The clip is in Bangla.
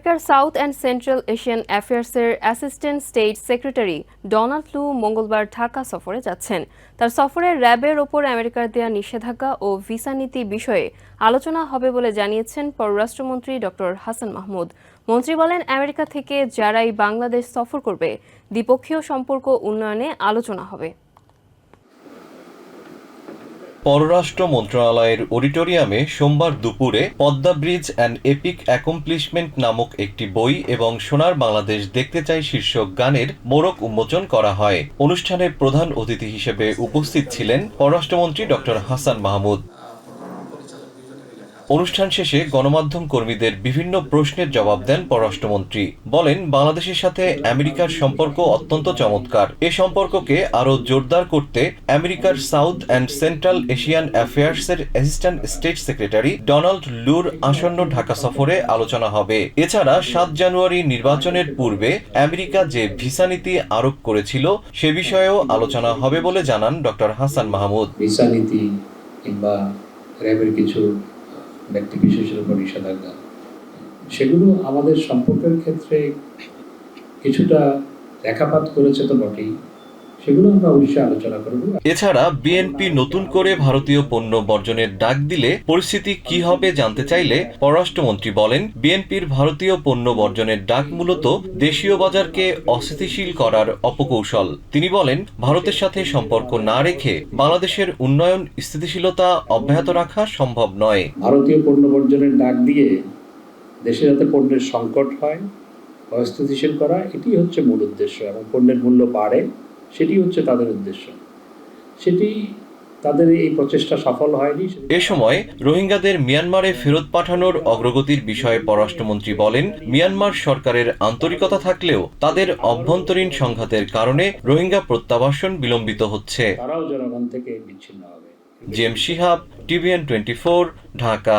আমেরিকার south and central Asian অ্যাফেয়ার্সের assistant state secretary Donald Lu মঙ্গলবার ঢাকা সফরে যাচ্ছেন। তার সফরে র্যাবের ওপর আমেরিকার দেয়া নিষেধাজ্ঞা ও ভিসা নীতি বিষয়ে আলোচনা হবে বলে জানিয়েছেন পররাষ্ট্রমন্ত্রী ড হাসান মাহমুদ। মন্ত্রী বলেন, আমেরিকা থেকে যারাই বাংলাদেশ সফর করবে, দ্বিপক্ষীয় সম্পর্ক উন্নয়নে আলোচনা হবে। পররাষ্ট্র মন্ত্রণালয়ের অডিটোরিয়ামে সোমবার দুপুরে Padma bridge and epic accomplishment নামক একটি বই এবং সোনার বাংলাদেশ দেখতে চাই শীর্ষক গানের মোড়ক উন্মোচন করা হয়। অনুষ্ঠানে প্রধান অতিথি হিসেবে উপস্থিত ছিলেন পররাষ্ট্রমন্ত্রী ডক্টর হাসান মাহমুদ। অনুষ্ঠান শেষে গণমাধ্যম কর্মীদের বিভিন্ন প্রশ্নের জবাব দেন পররাষ্ট্রমন্ত্রী। বলেন, বাংলাদেশের সাথে আমেরিকার সম্পর্ক অত্যন্ত চমৎকার। এ সম্পর্ককে আরও জোরদার করতে আমেরিকার সাউথ অ্যান্ড সেন্ট্রাল এশিয়ান অ্যাফেয়ার্সের অ্যাসিস্ট্যান্ট স্টেট সেক্রেটারি ডোনাল্ড লুর আসন্ন ঢাকা সফরে আলোচনা হবে। এছাড়া, সাত জানুয়ারি নির্বাচনের পূর্বে আমেরিকা যে ভিসা নীতি আরোপ করেছিল, সে বিষয়েও আলোচনা হবে বলে জানান ডক্টর হাসান মাহমুদ। ভিসা নীতি কিংবা র্যাবের কিছু ব্যক্তি বিশেষের উপর নিষেধাজ্ঞা। সেগুলো আমাদের সম্পর্কের ক্ষেত্রে কিছুটা রেখাপাত করেছে তো বটেই। সেগুলো আমরা অবশ্যই আলোচনা করব। এছাড়া বিএনপি নতুন করে ভারতীয় পণ্য বর্জনের ডাক দিলে পরিস্থিতি কি হবে জানতে চাইলে পররাষ্ট্রমন্ত্রী বলেন বিএনপির ভারতীয় পণ্য বর্জনের ডাক মূলত দেশীয় বাজারকে অস্থিতিশীল করার অপকৌশল। তিনি বলেন ভারতের সাথে সম্পর্ক না রেখে বাংলাদেশের উন্নয়ন স্থিতিশীলতা অব্যাহত রাখা সম্ভব নয়। ভারতীয় পণ্য বর্জনের ডাক দিয়ে দেশে যাতে পণ্যের সংকট হয় অস্থিতিশীল করা এটি হচ্ছে মূল উদ্দেশ্য এবং পণ্যের মূল্য বাড়ে। সেটি হচ্ছে তাদের উদ্দেশ্য। সেটি তাদের এই প্রচেষ্টা সফল হয়নি এ সময় রোহিঙ্গাদের মিয়ানমারে ফেরত পাঠানোর অগ্রগতির বিষয়ে পররাষ্ট্রমন্ত্রী বলেন মিয়ানমার সরকারের আন্তরিকতা থাকলেও তাদের অভ্যন্তরীণ সংঘাতের কারণে রোহিঙ্গা প্রত্যাবাসন বিলম্বিত হচ্ছে। তারাও জনগণ থেকে বিচ্ছিন্ন হবে। Jem Shihab TVN twenty four Dhaka.